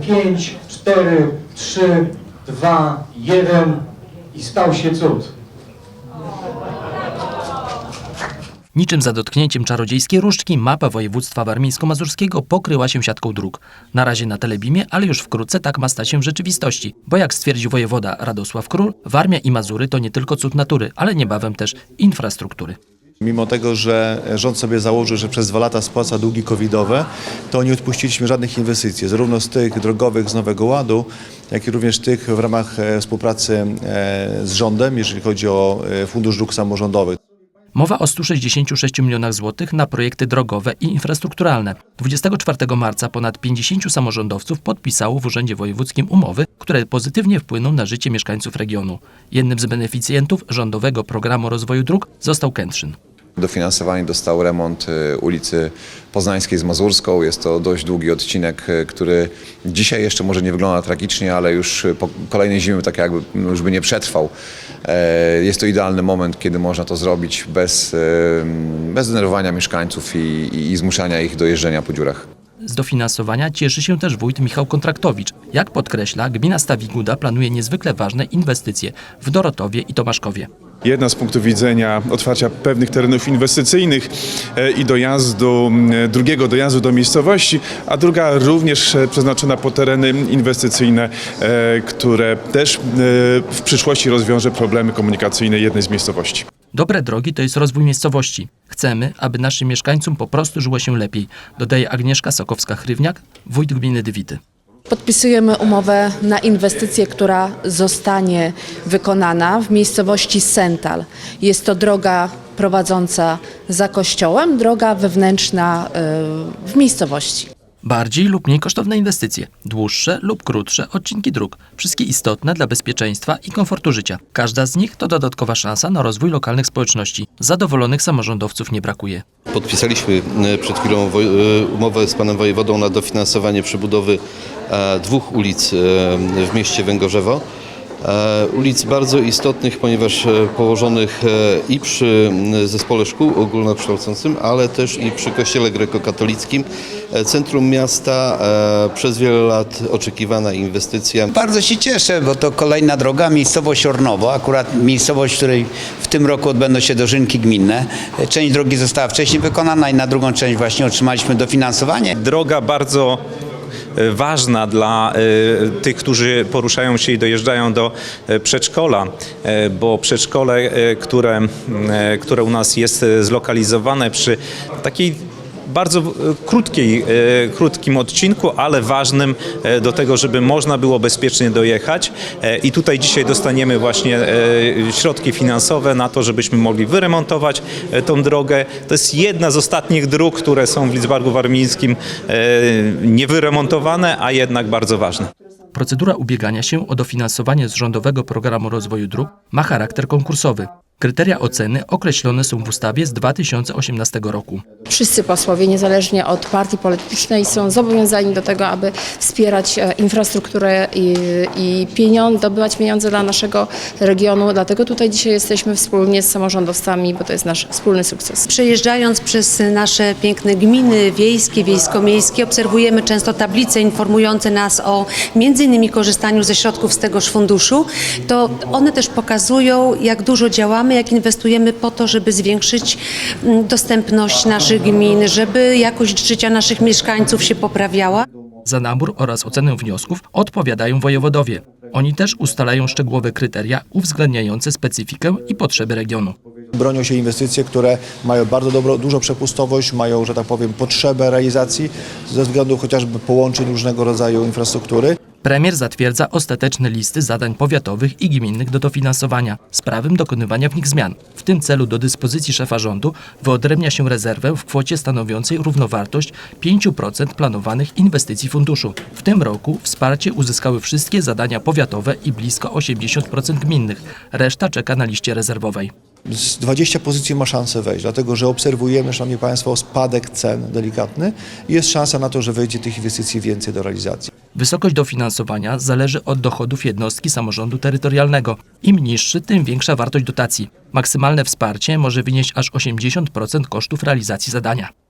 5, 4, 3, 2, 1 i stał się cud. Niczym za dotknięciem czarodziejskiej różdżki mapa województwa warmińsko-mazurskiego pokryła się siatką dróg. Na razie na telebimie, ale już wkrótce tak ma stać się w rzeczywistości. Bo jak stwierdził wojewoda Radosław Król, Warmia i Mazury to nie tylko cud natury, ale niebawem też infrastruktury. Mimo tego, że rząd sobie założył, że przez dwa lata spłaca długi covidowe, to nie odpuściliśmy żadnych inwestycji, zarówno z tych drogowych z Nowego Ładu, jak i również tych w ramach e, współpracy e, z rządem, jeżeli chodzi o e, Fundusz Dróg Samorządowych. Mowa o 166 milionach złotych na projekty drogowe i infrastrukturalne. 24 marca ponad 50 samorządowców podpisało w Urzędzie Wojewódzkim umowy, które pozytywnie wpłyną na życie mieszkańców regionu. Jednym z beneficjentów rządowego programu rozwoju dróg został Kętrzyn. Dofinansowanie dostał remont y, ulicy Poznańskiej z Mazurską. Jest to dość długi odcinek, y, który dzisiaj jeszcze może nie wygląda tragicznie, ale już y, po kolejnej zimy tak jakby no, już by nie przetrwał. E, Jest to idealny moment, kiedy można to zrobić bez, bez denerwowania mieszkańców i, i, i zmuszania ich do jeżdżenia po dziurach. Z dofinansowania cieszy się też wójt Michał Kontraktowicz. Jak podkreśla, gmina Stawiguda planuje niezwykle ważne inwestycje w Dorotowie i Tomaszkowie. Jedna z punktu widzenia otwarcia pewnych terenów inwestycyjnych e, i dojazdu, drugiego dojazdu do miejscowości, a druga również e, przeznaczona po tereny inwestycyjne, e, które też w przyszłości rozwiąże problemy komunikacyjne jednej z miejscowości. Dobre drogi to jest rozwój miejscowości. Chcemy, aby naszym mieszkańcom po prostu żyło się lepiej, dodaje Agnieszka Sokowska-Hrywniak, wójt gminy Dywity. Podpisujemy umowę na inwestycję, która zostanie wykonana w miejscowości Sental. Jest to droga prowadząca za kościołem, droga wewnętrzna y, w miejscowości. Bardziej lub mniej kosztowne inwestycje, dłuższe lub krótsze odcinki dróg, wszystkie istotne dla bezpieczeństwa i komfortu życia. Każda z nich to dodatkowa szansa na rozwój lokalnych społeczności. Zadowolonych samorządowców nie brakuje. Podpisaliśmy e, przed chwilą e, umowę z panem wojewodą na dofinansowanie przebudowy e, dwóch ulic w mieście Węgorzewo. E, Ulic bardzo istotnych, ponieważ e, położonych e, i przy zespole szkół ogólnokształcącym, ale też i przy kościele grekokatolickim. Centrum miasta przez wiele lat oczekiwana inwestycja. Bardzo się cieszę, bo to kolejna droga, miejscowość Ornowo, akurat miejscowość, w której w tym roku odbędą się dożynki gminne. Część drogi została wcześniej wykonana i na drugą część właśnie otrzymaliśmy dofinansowanie. droga bardzo ważna dla e, tych, którzy poruszają się i dojeżdżają do e, przedszkola, e, bo przedszkole, e, które, e, które u nas jest e, zlokalizowane przy takiej bardzo e, krótkiej, e, krótkim odcinku, ale ważnym e, do tego, żeby można było bezpiecznie dojechać. I tutaj dzisiaj dostaniemy właśnie środki finansowe na to, żebyśmy mogli wyremontować tą drogę. To jest jedna z ostatnich dróg, które są w Lidzbargu Warmińskim niewyremontowane, a jednak bardzo ważne. Procedura ubiegania się o dofinansowanie z Rządowego Programu Rozwoju Dróg ma charakter konkursowy. Kryteria oceny określone są w ustawie z 2018 roku. Wszyscy posłowie, niezależnie od partii politycznej, są zobowiązani do tego, aby wspierać e, infrastrukturę i, i pieniądze, zdobywać pieniądze dla naszego regionu. Dlatego tutaj dzisiaj jesteśmy wspólnie z samorządowcami, bo to jest nasz wspólny sukces. Przejeżdżając przez nasze piękne gminy wiejskie, wiejsko-miejskie, obserwujemy często tablice informujące nas o między innymi korzystaniu ze środków z tegoż funduszu. To one też pokazują, jak dużo działamy, jak inwestujemy po to, żeby zwiększyć mm, dostępność naszych gmin, żeby jakość życia naszych mieszkańców się poprawiała. Za nabór oraz ocenę wniosków odpowiadają wojewodowie. Oni też ustalają szczegółowe kryteria uwzględniające specyfikę i potrzeby regionu. Bronią się inwestycje, które mają bardzo dobro, dużą przepustowość, mają, że tak powiem, potrzebę realizacji ze względu chociażby połączeń różnego rodzaju infrastruktury. Premier zatwierdza ostateczne listy zadań powiatowych i gminnych do dofinansowania z prawem dokonywania w nich zmian. W tym celu do dyspozycji szefa rządu wyodrębnia się rezerwę w kwocie stanowiącej równowartość 5% planowanych inwestycji funduszu. W tym roku wsparcie uzyskały wszystkie zadania powiatowe i blisko 80% gminnych. Reszta czeka na liście rezerwowej. Z 20 pozycji ma szansę wejść, dlatego że obserwujemy, Szanowni Państwo, spadek cen delikatny i jest szansa na to, że wejdzie tych inwestycji więcej do realizacji. Wysokość dofinansowania zależy od dochodów jednostki samorządu terytorialnego. Im niższy, tym większa wartość dotacji. Maksymalne wsparcie może wynieść aż 80% kosztów realizacji zadania.